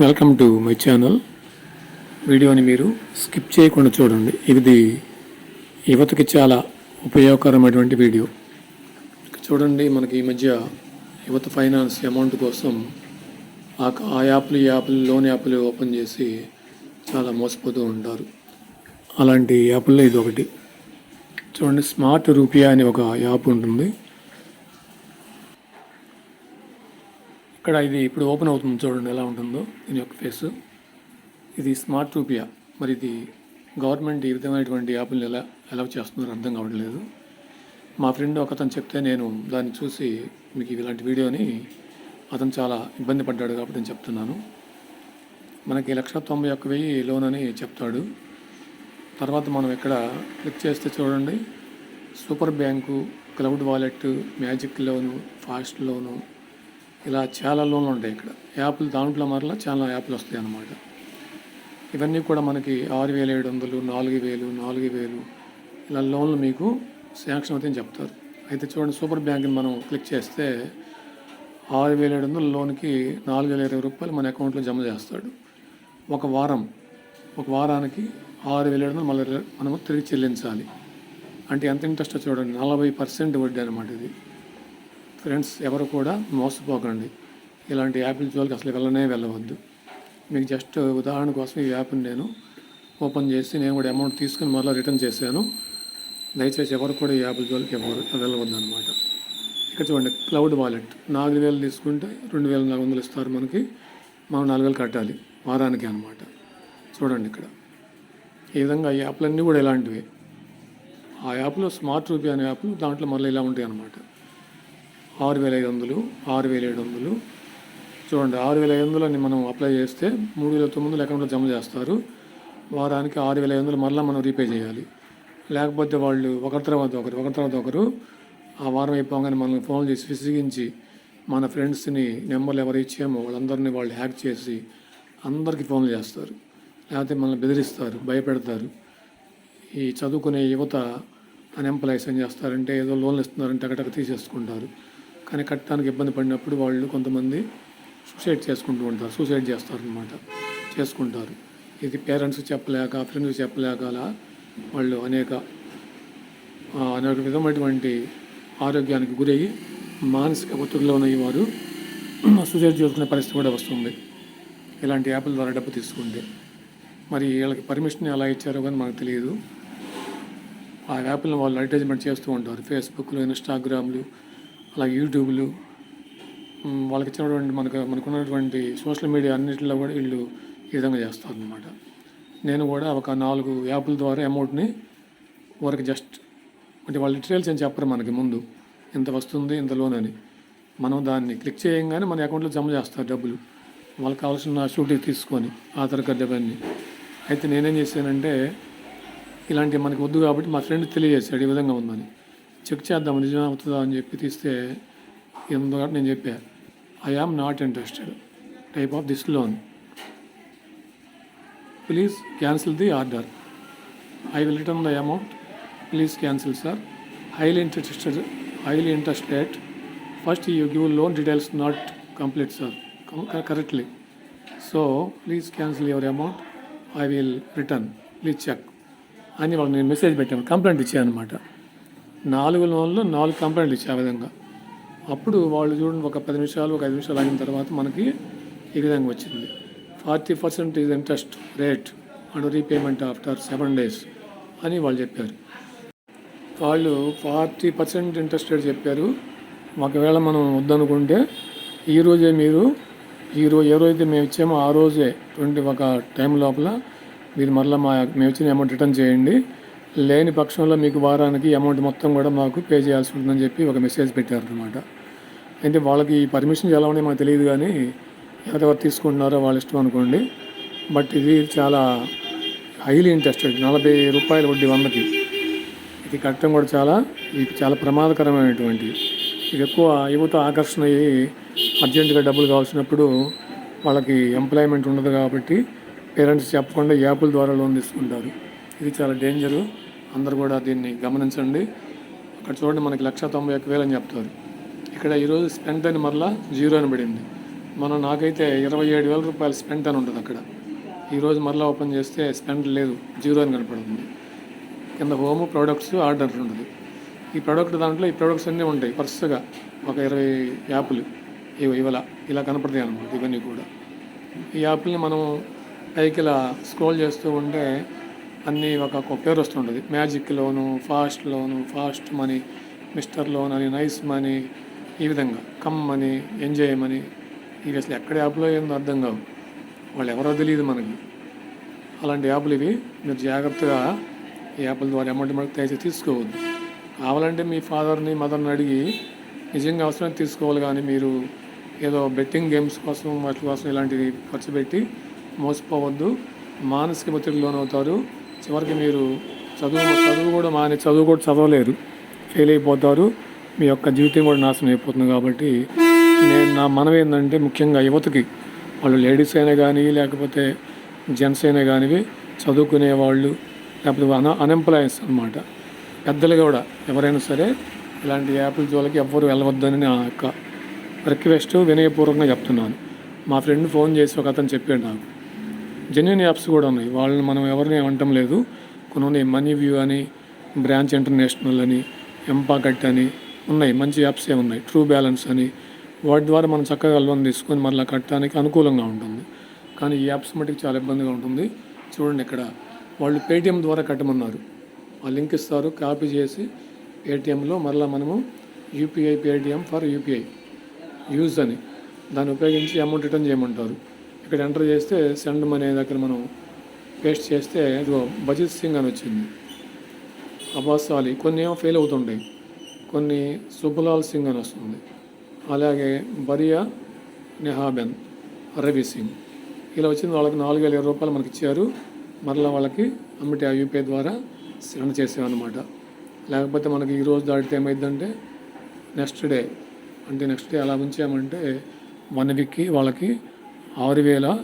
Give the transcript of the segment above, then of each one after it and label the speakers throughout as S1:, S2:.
S1: Welcome to my channel. వీడియోని మీరు skip చేయకుండా చూడండి. ఇది యువతకి చాలా ఉపయోగకరమైనటువంటి వీడియో. చూడండి మనకి ఈ మధ్య యువత ఫైనాన్స్ అమౌంట్ కోసం ఆ ఆ యాప్లు ఈ యాప్లు లోన్ యాప్లు ఓపెన్ చేసి చాలా మోసపోతూ ఉంటారు. అలాంటి యాప్ల్లో ఇది ఒకటి చూడండి స్మార్ట్ రూపియా అని ఒక యాప్ ఉంటుంది. ఇక్కడ ఇది ఇప్పుడు ఓపెన్ అవుతుంది చూడండి ఎలా ఉంటుందో దీని యొక్క ఫేస్ ఇది స్మార్ట్ రూపియా మరి ఇది గవర్నమెంట్ ఈ విధమైనటువంటి యాప్లు ఎలా ఎలా చేస్తున్నారో అర్థం కావట్లేదు మా ఫ్రెండ్ ఒకతను చెప్తే నేను దాన్ని చూసి మీకు ఇలాంటి వీడియోని అతను చాలా ఇబ్బంది పడ్డాడు కాబట్టి నేను చెప్తున్నాను. మనకి లక్ష తొంభై ఒక్క వెయ్యి లోన్ అని చెప్తాడు. తర్వాత మనం ఇక్కడ క్లిక్ చేస్తే చూడండి. Super bank cloud wallet magic loan fast loan ఇలా చాలా లోన్లు ఉంటాయి ఇక్కడ. యాప్లు దాంట్లో మరలా చాలా యాప్లు వస్తాయి అన్నమాట. ఇవన్నీ కూడా మనకి ఆరు వేల ఏడు వందలు నాలుగు వేలు నాలుగు వేలు ఇలా లోన్లు మీకు శాంక్షన్ అవుతాయని చెప్తారు. అయితే చూడండి సూపర్ బ్యాంక్ని మనం క్లిక్ చేస్తే ఆరు వేల ఏడు వందల లోన్కి నాలుగు వేల ఇరవై రూపాయలు మన అకౌంట్లో జమ చేస్తాడు. ఒక వారం ఒక వారానికి ఆరు వేల ఏడు వందలు మళ్ళీ మనము తిరిగి చెల్లించాలి. అంటే ఎంత ఇంట్రెస్ట్ చూడండి నలభై పర్సెంట్ వడ్డీ అనమాట ఇది. ఫ్రెండ్స్ ఎవరు కూడా మోసపోకండి. ఇలాంటి యాపిల్ జోలికి అసలు వెళ్ళనే వెళ్ళవద్దు. మీకు జస్ట్ ఉదాహరణ కోసం ఈ యాప్ని నేను ఓపెన్ చేసి నేను కూడా అమౌంట్ తీసుకుని మళ్ళీ రిటర్న్ చేశాను. దయచేసి ఎవరు కూడా ఈ యాపిల్ జోలికి ఎవరు వెళ్ళవద్దు అనమాట ఇక్కడ చూడండి క్లౌడ్ వాలెట్. నాలుగు వేలు తీసుకుంటే రెండు వేల నాలుగు వందలు ఇస్తారు మనకి. మనం నాలుగు వేలు కట్టాలి వారానికి అనమాట చూడండి ఇక్కడ. ఈ విధంగా ఈ యాప్లన్నీ కూడా ఇలాంటివే. ఆ యాప్లో స్మార్ట్ రూపీ అనే యాప్లు దాంట్లో మళ్ళీ ఇలా ఉంటాయి అనమాట ఆరు వేల ఐదు వందలు ఆరు వేల ఏడు వందలు. చూడండి ఆరు వేల ఐదు వందలని మనం అప్లై చేస్తే మూడు వేల తొమ్మిది వందలు అకౌంట్లో జమ చేస్తారు. వారానికి ఆరు వేల ఐదు వందలు మరలా మనం రీపే చేయాలి. లేకపోతే వాళ్ళు ఒకరి తర్వాత ఒకరు ఒకరి తర్వాత ఒకరు ఆ వారం అయిపోగానే మనల్ని ఫోన్ చేసి విసిగించి మన ఫ్రెండ్స్ని నెంబర్లు ఎవరు ఇచ్చామో వాళ్ళందరినీ వాళ్ళు హ్యాక్ చేసి అందరికీ ఫోన్లు చేస్తారు. లేకపోతే మనల్ని బెదిరిస్తారు భయపెడతారు. ఈ చదువుకునే యువత అన్ఎంప్లాయీస్ ఏం చేస్తారంటే ఏదో లోన్లు ఇస్తున్నారంటే అక్కడక్కడ తీసేసుకుంటారు. కానీ కట్టడానికి ఇబ్బంది పడినప్పుడు వాళ్ళు కొంతమంది సూసైడ్ చేసుకుంటూ ఉంటారు. సూసైడ్ చేస్తారు అనమాట చేసుకుంటారు. ఇది పేరెంట్స్ చెప్పలేక ఫ్రెండ్స్ చెప్పలేక అలా వాళ్ళు అనేక అనేక విధమైనటువంటి ఆరోగ్యానికి గురయ్యి మానసిక ఒత్తిడిలో ఉన్న వారు సూసైడ్ చేసుకునే పరిస్థితి కూడా వస్తుంది. ఇలాంటి యాప్ల ద్వారా డబ్బు తీసుకుంటే. మరి వీళ్ళకి పర్మిషన్ ఎలా ఇచ్చారో కానీ మనకు తెలియదు. ఆ యాప్లను వాళ్ళు అడ్వర్టైజ్మెంట్ చేస్తూ ఉంటారు. ఫేస్బుక్లు ఇన్స్టాగ్రామ్లు అలాగే యూట్యూబ్లు వాళ్ళకి ఇచ్చినటువంటి మనకు మనకున్నటువంటి సోషల్ మీడియా అన్నింటిలో కూడా వీళ్ళు ఈ విధంగా చేస్తారు అనమాట నేను కూడా ఒక నాలుగు యాప్ల ద్వారా అమౌంట్ని వరకు జస్ట్ అంటే వాళ్ళ డీటెయిల్స్ ఏం చెప్పరు మనకి ముందు. ఇంత వస్తుంది ఇంత లోన్ అని. మనం దాన్ని క్లిక్ చేయగానే మన అకౌంట్లో జమ చేస్తారు డబ్బులు. వాళ్ళకి కావాల్సిన షూటింగ్ తీసుకొని ఆధార్ కార్డు అవన్నీ. అయితే నేనేం చేశానంటే ఇలాంటి మనకి వద్దు కాబట్టి మా ఫ్రెండ్ తెలియజేశాడు ఈ విధంగా ఉందని. చెక్ చేద్దాం నిజమే అవుతుందా అని చెప్పి తీస్తే ఎందుకంటే నేను చెప్పా. I am not interested type of this loan please cancel the order I will return the amount please cancel sir highly interested highly interest rate first you give loan details not complete sir correctly so please cancel your amount I will return please check అని వాళ్ళకి నేను message పెట్టాను. Complaint ఇచ్చాను అనమాట నాలుగు లోన్లు నాలుగు కంప్లైంట్లు ఇచ్చే ఆ విధంగా. అప్పుడు వాళ్ళు చూడండి ఒక పది నిమిషాలు ఒక ఐదు నిమిషాలు ఆగిన తర్వాత మనకి ఈ విధంగా వచ్చింది. Forty percent is interest rate and repayment after seven days అని వాళ్ళు చెప్పారు. వాళ్ళు ఫార్టీ పర్సెంట్ ఇంట్రెస్ట్ రేట్ చెప్పారు. ఒకవేళ మనం వద్దనుకుంటే ఈ రోజే మీరు ఈ రోజు ఏ రోజైతే మేము ఇచ్చామో ఆ రోజే ట్వంటీ ఒక టైం లోపల మీరు మరలా మా మేము ఇచ్చిన అమౌంట్ రిటర్న్ చేయండి. లేని పక్షంలో మీకు వారానికి అమౌంట్ మొత్తం కూడా మాకు పే చేయాల్సి ఉంటుందని చెప్పి ఒక మెసేజ్ పెట్టారనమాట అంటే వాళ్ళకి ఈ పర్మిషన్ ఎలా ఉన్నాయో మాకు తెలియదు కానీ ఎవరెవరు తీసుకుంటున్నారో వాళ్ళ ఇష్టం అనుకోండి. బట్ ఇది చాలా హైలీ ఇంట్రెస్టెడ్ నలభై రూపాయల వడ్డీ వందకి. ఇది కట్టడం కూడా చాలా ఇది చాలా ప్రమాదకరమైనటువంటి. ఇది ఎక్కువ యువత ఆకర్షణ అయ్యి అర్జెంటుగా డబ్బులు కావాల్సినప్పుడు వాళ్ళకి ఎంప్లాయ్మెంట్ ఉండదు కాబట్టి పేరెంట్స్ చెప్పకుండా యాప్ల ద్వారా లోన్ తీసుకుంటారు. ఇది చాలా డేంజరు అందరు కూడా దీన్ని గమనించండి. అక్కడ చూడండి మనకి లక్ష తొంభై ఒక్క వేలు అని చెప్తారు. ఇక్కడ ఈరోజు స్పెండ్ అని మరలా జీరో అని పడింది. మనం నాకైతే ఇరవై ఏడు వేల రూపాయలు స్పెండ్ అని ఉంటుంది అక్కడ. ఈరోజు మరలా ఓపెన్ చేస్తే స్పెండ్ లేదు జీరో అని కనపడుతుంది. కింద హోమ్ ప్రొడక్ట్స్ ఆర్డర్ ఉంటుంది. ఈ ప్రోడక్ట్ దాంట్లో ఈ ప్రొడక్ట్స్ అన్నీ ఉంటాయి వరుసగా ఒక ఇరవై యాప్లు. ఇవి ఇవల ఇలా కనపడతాయి అనమాట ఇవన్నీ కూడా. ఈ యాప్ని మనం పైకి ఇలా స్క్రోల్ చేస్తూ ఉంటే అన్నీ ఒక పేరు వస్తుంటుంది. Magic loan fast loan fast money mister loan అని నైస్ మనీ ఈ విధంగా. కమ్ అని ఎంజాయ్ అని ఇవి అసలు ఎక్కడ యాప్లో ఏందో అర్థం కావు. వాళ్ళు ఎవరో తెలియదు మనకి. అలాంటి యాప్లు ఇవి. మీరు జాగ్రత్తగా ఈ యాప్ల ద్వారా అమౌంట్ మనకు దయచేసి తీసుకోవద్దు. కావాలంటే మీ ఫాదర్ని మదర్ని అడిగి నిజంగా అవసరం తీసుకోవాలి కానీ మీరు ఏదో బెట్టింగ్ గేమ్స్ కోసం వాటి కోసం ఇలాంటివి ఖర్చు పెట్టి మోసపోవద్దు. మానసిక ఒత్తిడి లోనవుతారు చివరికి మీరు చదువు చదువు కూడా మాని చదువు కూడా చదవలేరు. ఫెయిల్ అయిపోతారు. మీ యొక్క జీవితం కూడా నాశనం అయిపోతుంది కాబట్టి నేను నా మనం ఏంటంటే ముఖ్యంగా యువతకి వాళ్ళు లేడీస్ అయినా కానీ లేకపోతే జెంట్స్ అయినా కానీ చదువుకునే వాళ్ళు లేకపోతే అన అన్ఎంప్లాయీస్ అనమాట పెద్దలు కూడా ఎవరైనా సరే ఇలాంటి యాప్ల జోలికి ఎవ్వరు వెళ్ళవద్దని నా యొక్క రిక్వెస్ట్ వినయపూర్వకంగా చెప్తున్నాను. మా ఫ్రెండ్ ఫోన్ చేసి ఒక అతను చెప్పాడు నాకు. జెన్యున్ యాప్స్ కూడా ఉన్నాయి. వాళ్ళని మనం ఎవరిని అనటం లేదు. కొన్ని ఉన్నాయి మనీ వ్యూ అని బ్రాంచ్ ఇంటర్నేషనల్ అని ఎంపాకట్ అని ఉన్నాయి. మంచి యాప్సే ఉన్నాయి. ట్రూ బ్యాలెన్స్ అని. వాటి ద్వారా మనం చక్కగా లోన్ తీసుకొని మరలా కట్టడానికి అనుకూలంగా ఉంటుంది. కానీ ఈ యాప్స్ మటుకు చాలా ఇబ్బందిగా ఉంటుంది. చూడండి ఇక్కడ. వాళ్ళు పేటిఎం ద్వారా కట్టమన్నారు. ఆ లింక్ ఇస్తారు. కాపీ చేసి పేటిఎంలో మరలా మనము UPI Paytm for UPI use అని. దాన్ని ఉపయోగించి అమౌంట్ రిటర్న్ చేయమంటారు. ఇక్కడ ఎంటర్ చేస్తే సెండ్ మనీ దగ్గర మనం పేస్ట్ చేస్తే ఇదిగో బజిత్ సింగ్ అని వచ్చింది. అబ్బాస్ అలీ. కొన్ని ఏమో ఫెయిల్ అవుతుంటాయి. కొన్ని సుబలాల్ సింగ్ అని వస్తుంది. అలాగే బరియా నెహాబెన్ రవి సింగ్. ఇలా వచ్చింది. వాళ్ళకి నాలుగు వేల ఇరవై రూపాయలు మనకి ఇచ్చారు. మరలా వాళ్ళకి అమ్మటి ఆ యూపీఐ ద్వారా సెండ్ చేసామన్నమాట లేకపోతే మనకి ఈరోజు దాటితే ఏమైందంటే నెక్స్ట్ డే అంటే నెక్స్ట్ డే అలా ఉంచామంటే వన్ వీక్కి వాళ్ళకి ఆరు వేల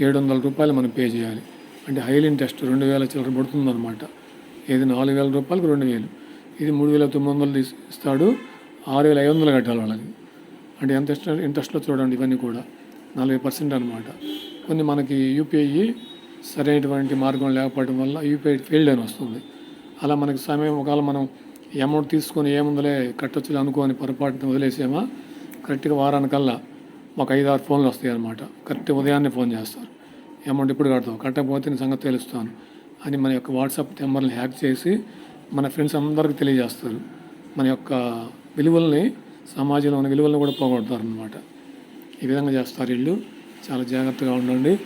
S1: ఏడు వందల రూపాయలు మనం పే చేయాలి. అంటే హైల్ ఇంట్రెస్ట్ రెండు వేల చిల్లర పడుతుందన్నమాట. ఏది నాలుగు వేల రూపాయలకు రెండు వేలు ఇది మూడు వేల తొమ్మిది వందలు ఇస్తాడు. ఆరు వేల ఐదు వందలు కట్టాలి వాళ్ళకి. అంటే ఎంత ఇంట్రెస్ట్ ఇంట్రెస్ట్లో చూడండి ఇవన్నీ కూడా. నలభై పర్సెంట్ అనమాట కొన్ని మనకి యూపీఐ సరైనటువంటి మార్గం లేకపోవడం వల్ల యూపీఐ ఫెయిల్డ్ అని వస్తుంది. అలా మనకి సమయం ఒకవేళ మనం అమౌంట్ తీసుకొని ఏముందలే కట్టొచ్చు అనుకోని పొరపాటున వదిలేసామా? కరెక్ట్గా వారానికల్లా ఒక ఐదు ఆరు ఫోన్లు వస్తాయి అనమాట కరెక్ట్ ఉదయాన్నే ఫోన్ చేస్తారు. అమౌంట్ ఇప్పుడు కడతావు? కట్టకపోతే నీ సంగతి తెలుస్తాను. అని మన యొక్క వాట్సాప్ నెంబర్ని హ్యాక్ చేసి మన ఫ్రెండ్స్ అందరికీ తెలియజేస్తారు. మన యొక్క విలువల్ని సమాజంలో ఉన్న విలువలను కూడా పోగొడతారు అనమాట ఈ విధంగా చేస్తారు వీళ్ళు. చాలా జాగ్రత్తగా ఉండండి.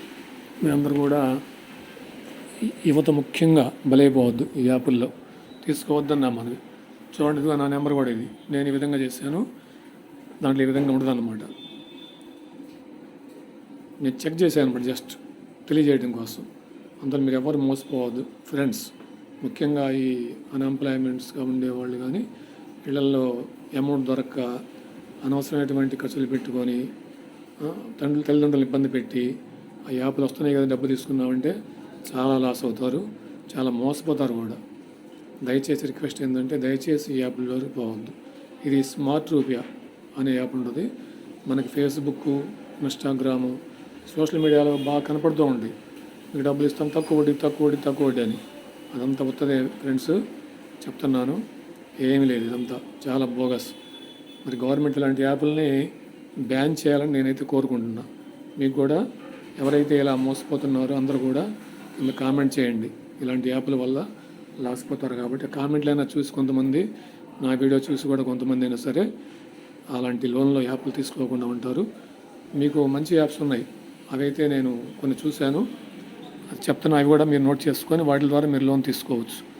S1: మీరందరూ కూడా యువత ముఖ్యంగా బలైపోవద్దు ఈ యాపుల్లో. తీసుకోవద్దని నా మనవి చూడండి నా నెంబర్ కూడా ఇది. నేను ఈ విధంగా చేశాను. దాంట్లో ఈ విధంగా ఉండదు అన్నమాట నేను చెక్ చేశాను అనమాట జస్ట్ తెలియజేయడం కోసం. అందులో మీరు ఎవరు మోసపోవద్దు. ఫ్రెండ్స్ ముఖ్యంగా ఈ అన్ఎంప్లాయ్మెంట్స్గా ఉండేవాళ్ళు కానీ ఇళ్ళలో అమౌంట్ దొరక్క అనవసరమైనటువంటి ఖర్చులు పెట్టుకొని తండ్రి తండ్రులు తల్లిదండ్రులు ఇబ్బంది పెట్టి ఆ యాప్లు వస్తున్నాయి కదా డబ్బు తీసుకున్నామంటే చాలా లాస్ అవుతారు చాలా మోసపోతారు కూడా. దయచేసి రిక్వెస్ట్ ఏంటంటే దయచేసి ఈ యాప్లలోకి పోవద్దు. ఇది స్మార్ట్ రూపియా అనే యాప్ ఉంటుంది. మనకి ఫేస్బుక్ ఇన్స్టాగ్రాము సోషల్ మీడియాలో బాగా కనపడుతూ ఉంది. మీకు డబ్బులు ఇస్తాం తక్కువ వడ్డీ తక్కువ వడ్డీ తక్కువ వడ్డీ అని. అదంతా వస్తుంది ఫ్రెండ్స్ చెప్తున్నాను. ఏమీ లేదు ఇదంతా. చాలా బోగస్. మరి గవర్నమెంట్ ఇలాంటి యాప్లని బ్యాన్ చేయాలని నేనైతే కోరుకుంటున్నా. మీకు కూడా ఎవరైతే ఇలా మోసపోతున్నారో అందరూ కూడా ఇలా కామెంట్ చేయండి. ఇలాంటి యాప్ల వల్ల లాసిపోతారు కాబట్టి కామెంట్లైనా చూసి కొంతమంది నా వీడియో చూసి కూడా కొంతమంది అయినా సరే అలాంటి లోన్లో యాప్లు తీసుకోకుండా ఉంటారు. మీకు మంచి యాప్స్ ఉన్నాయి. అవైతే నేను కొన్ని చూశాను. అది చెప్తున్నా అవి కూడా మీరు నోట్ చేసుకొని వాటి ద్వారా మీరు లోన్ తీసుకోవచ్చు.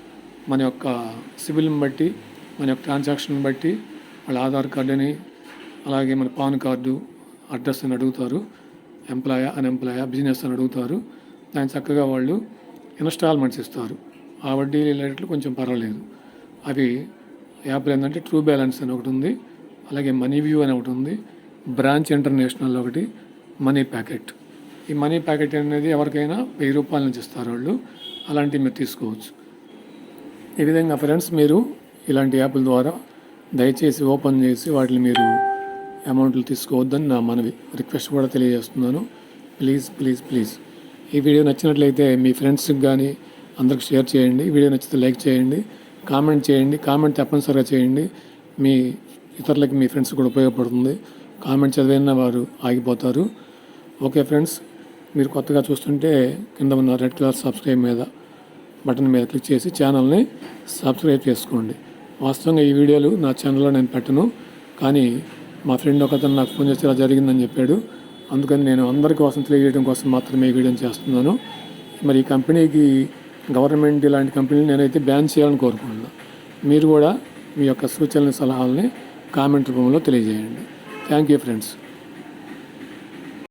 S1: మన యొక్క సిబిల్ని బట్టి మన యొక్క ట్రాన్సాక్షన్ బట్టి వాళ్ళ ఆధార్ కార్డుని అలాగే మన పాన్ కార్డు అడ్రస్ అని అడుగుతారు. ఎంప్లాయా అన్ఎంప్లాయా బిజినెస్ అని అడుగుతారు. దాన్ని చక్కగా వాళ్ళు ఇన్స్టాల్మెంట్స్ ఇస్తారు. ఆ వడ్డీ రేట్లు కొంచెం పర్వాలేదు. అవి యాప్లు ఏంటంటే ట్రూ బ్యాలెన్స్ అని ఒకటి ఉంది. అలాగే మనీ వ్యూ అని ఒకటి ఉంది. బ్రాంచ్ ఇంటర్నేషనల్ ఒకటి. Money packet. ఈ మనీ ప్యాకెట్ అనేది ఎవరికైనా వెయ్యి రూపాయల నుంచి ఇస్తారు వాళ్ళు. అలాంటివి మీరు తీసుకోవచ్చు. ఈ విధంగా ఫ్రెండ్స్ మీరు ఇలాంటి యాప్ల ద్వారా దయచేసి ఓపెన్ చేసి వాటిని మీరు అమౌంట్లు తీసుకోవద్దని నా మనవి రిక్వెస్ట్ కూడా తెలియజేస్తున్నాను. Please please please. ఈ వీడియో నచ్చినట్లయితే మీ ఫ్రెండ్స్కి కానీ అందరికి షేర్ చేయండి. వీడియో నచ్చితే లైక్ చేయండి కామెంట్ చేయండి కామెంట్ తప్పనిసరిగా చేయండి. మీ ఇతరులకి మీ ఫ్రెండ్స్ కూడా ఉపయోగపడుతుంది. కామెంట్ చదివిన వారు ఆగిపోతారు. ఓకే ఫ్రెండ్స్ మీరు కొత్తగా చూస్తుంటే కింద ఉన్న రెడ్ కలర్ సబ్స్క్రైబ్ మీద బటన్ మీద క్లిక్ చేసి ఛానల్ని సబ్స్క్రైబ్ చేసుకోండి. వాస్తవంగా ఈ వీడియోలు నా ఛానల్లో నేను పెట్టను కానీ మా ఫ్రెండ్ ఒకతను నాకు ఫోన్ చేసి ఇలా జరిగిందని చెప్పాడు. అందుకని నేను అందరి కోసం తెలియజేయడం కోసం మాత్రమే ఈ వీడియోని చేస్తున్నాను. మరి ఈ కంపెనీకి గవర్నమెంట్ ఇలాంటి కంపెనీలు నేనైతే బ్యాన్ చేయాలని కోరుకుంటున్నాను మీరు కూడా మీ యొక్క సూచనల సలహాలని కామెంట్ రూపంలో తెలియజేయండి. Thank you friends.